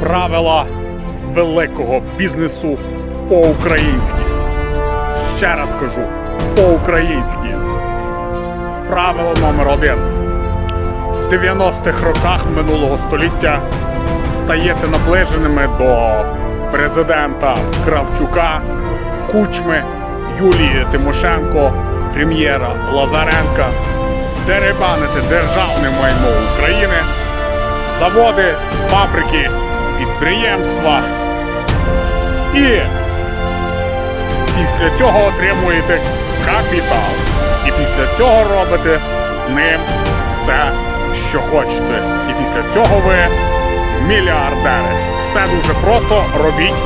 Правила великого бізнесу по-українськи. Ще раз кажу, по-українськи. Правило номер один. В 90-х роках минулого століття стаєте наближеними до президента Кравчука, Кучми, Юлії Тимошенко, прем'єра Лазаренка, деребаните державне майно України, заводи, фабрики, підприємства. І після цього отримуєте капітал. І після цього робите з ним все, що хочете. І після цього ви мільярдери. Все дуже просто робіть